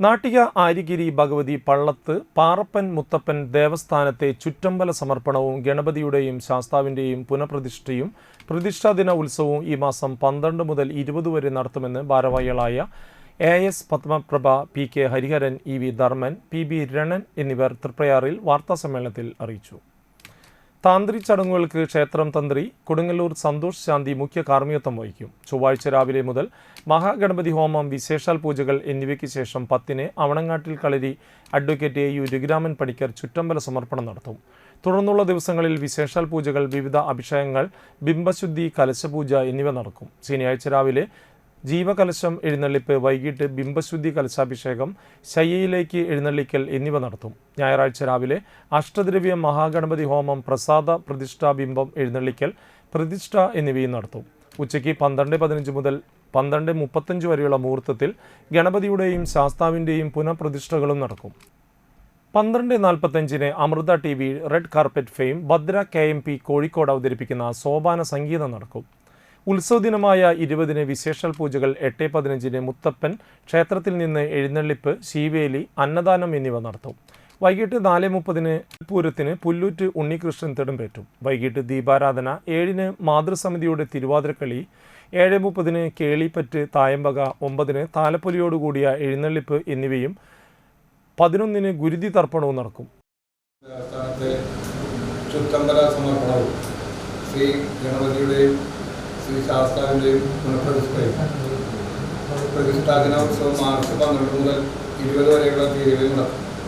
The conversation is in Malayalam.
നാട്ടിക ആര്യഗിരി ഭഗവതി പള്ളത്ത് പാറപ്പൻ മുത്തപ്പൻ ദേവസ്ഥാനത്തെ ചുറ്റമ്പല സമർപ്പണവും ഗണപതിയുടെയും ശാസ്താവിന്റെയും പുനഃപ്രതിഷ്ഠയും പ്രതിഷ്ഠാദിന ഉത്സവവും ഈ മാസം പന്ത്രണ്ട് മുതൽ ഇരുപത് വരെ നടത്തുമെന്ന് ഭാരവാഹികളായ A S Padmaprabha P K Hariharan E V Dharman P B Ranan എന്നിവർ തൃപ്രയാറിൽ വാർത്താസമ്മേളനത്തിൽ അറിയിച്ചു. താന്ത്രി ചടങ്ങുകൾക്ക് ക്ഷേത്രം തന്ത്രി കൊടുങ്ങല്ലൂർ സന്തോഷ് ശാന്തി മുഖ്യ കാർമ്മികത്വം വഹിക്കും. ചൊവ്വാഴ്ച രാവിലെ മുതൽ മഹാഗണപതി ഹോമം വിശേഷാൽ പൂജകൾ എന്നിവയ്ക്ക് ശേഷം പത്തിന് അവണങ്ങാട്ടിൽ കളരി advocate A U Raghuraman Panicker ചുറ്റമ്പല സമർപ്പണം നടത്തും. തുടർന്നുള്ള ദിവസങ്ങളിൽ വിശേഷാൽ പൂജകൾ വിവിധ അഭിഷേകങ്ങൾ ബിംബശുദ്ധി കലശപൂജ എന്നിവ നടക്കും. ശനിയാഴ്ച രാവിലെ ജീവകലശം എഴുന്നള്ളിപ്പ് വൈകിട്ട് ബിംബശുദ്ധി കലശാഭിഷേകം ശയ്യയിലേക്ക് എഴുന്നള്ളിക്കൽ എന്നിവ നടത്തും. ഞായറാഴ്ച രാവിലെ അഷ്ടദ്രവ്യ മഹാഗണപതി ഹോമം പ്രസാദ പ്രതിഷ്ഠാ ബിംബം എഴുന്നള്ളിക്കൽ പ്രതിഷ്ഠ എന്നിവയും നടത്തും. ഉച്ചയ്ക്ക് പന്ത്രണ്ട് പതിനഞ്ച് മുതൽ പന്ത്രണ്ട് മുപ്പത്തഞ്ച് വരെയുള്ള മുഹൂർത്തത്തിൽ ഗണപതിയുടെയും ശാസ്താവിന്റെയും പുനഃപ്രതിഷ്ഠകളും നടക്കും. പന്ത്രണ്ട് നാൽപ്പത്തഞ്ചിന് Amrita TV red carpet fame Bhadra K M P Kozhikode അവതരിപ്പിക്കുന്ന സോപാന സംഗീതം നടക്കും. ഉത്സവ ദിനമായ ഇരുപതിന് വിശേഷൽ പൂജകൾ എട്ട് പതിനഞ്ചിന് മുത്തപ്പൻ ക്ഷേത്രത്തിൽ നിന്ന് എഴുന്നള്ളിപ്പ് ശീവേലി അന്നദാനം എന്നിവ നടത്തും. വൈകിട്ട് നാല് മുപ്പതിന് പൂരത്തിന് പുല്ലൂറ്റ് ഉണ്ണികൃഷ്ണൻ തിടമ്പേറ്റും. വൈകിട്ട് ദീപാരാധന ഏഴിന് മാതൃസമിതിയുടെ തിരുവാതിരക്കളി ഏഴ് മുപ്പതിന് കേളിപ്പറ്റ് തായമ്പക ഒമ്പതിന് താലപ്പൊലിയോടുകൂടിയ എഴുന്നള്ളിപ്പ് എന്നിവയും പതിനൊന്നിന് ഗുരുതി തർപ്പണവും നടക്കും. ശ്രീ ഗണപതിയുടെയും ശ്രീ ശാസ്താവിന്റെയും പുനഃപ്രതിഷ്ഠയും പ്രതിഷ്ഠാദിനോത്സവം മാർച്ച് പന്ത്രണ്ട് മുതൽ ഇരുപത് വരെയുള്ള തീയതികളിൽ നടക്കും.